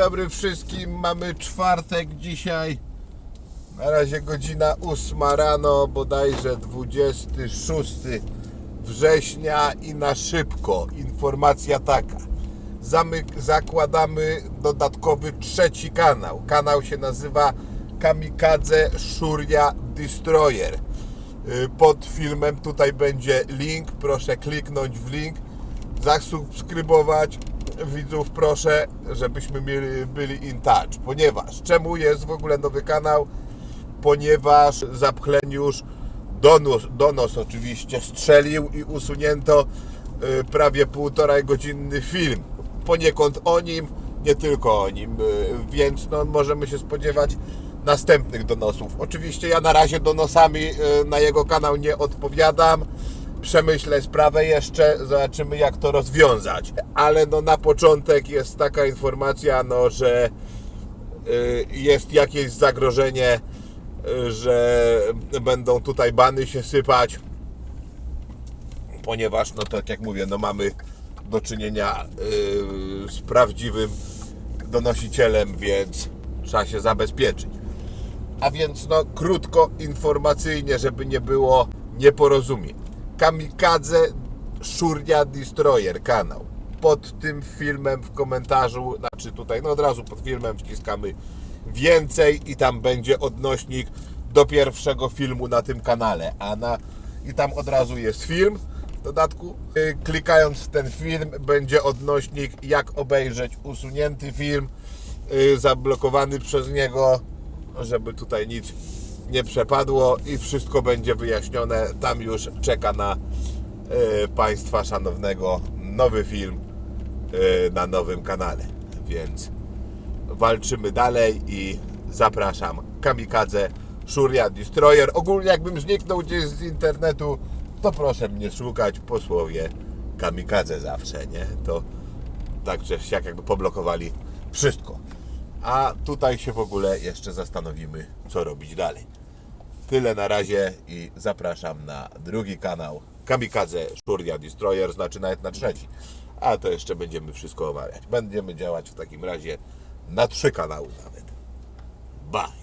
dobry wszystkim. Mamy czwartek dzisiaj. Na razie godzina 8 rano, bodajże 26 września i na szybko. Informacja taka. Zamyk, zakładamy dodatkowy trzeci kanał. Kanał się nazywa Kamikadze Shuria Destroyer. Y, Pod filmem tutaj będzie link. Proszę kliknąć w link zasubskrybować widzów proszę, żebyśmy mieli, byli in touch. Ponieważ, czemu jest w ogóle nowy kanał? Ponieważ Zapchleniusz donos, donos oczywiście strzelił i usunięto y, prawie półtorej godzinny film. Poniekąd o nim, nie tylko o nim, y, więc no, możemy się spodziewać następnych donosów. Oczywiście ja na razie donosami y, na jego kanał nie odpowiadam przemyślę sprawę jeszcze, zobaczymy jak to rozwiązać. Ale no na początek jest taka informacja, no, że y, jest jakieś zagrożenie, y, że będą tutaj bany się sypać, ponieważ no tak jak mówię, no mamy do czynienia y, z prawdziwym donosicielem, więc trzeba się zabezpieczyć. A więc no krótko, informacyjnie, żeby nie było nieporozumień. Kamikadze Shuria Destroyer kanał. Pod tym filmem w komentarzu, znaczy tutaj, no od razu pod filmem wciskamy więcej i tam będzie odnośnik do pierwszego filmu na tym kanale. A na, i tam od razu jest film. W dodatku, y, klikając ten film, będzie odnośnik, jak obejrzeć usunięty film, y, zablokowany przez niego, żeby tutaj nic nie przepadło i wszystko będzie wyjaśnione. Tam już czeka na y, Państwa szanownego nowy film y, na nowym kanale. Więc walczymy dalej i zapraszam Kamikadze Shuria Destroyer. Ogólnie jakbym zniknął gdzieś z internetu, to proszę mnie szukać po słowie Kamikadze zawsze, nie? To tak czy siak jakby poblokowali wszystko. A tutaj się w ogóle jeszcze zastanowimy, co robić dalej. Tyle na razie i zapraszam na drugi kanał Kamikadze Shuria Destroyer, znaczy nawet na trzeci. A to jeszcze będziemy wszystko omawiać. Będziemy działać w takim razie na trzy kanały nawet. Bye.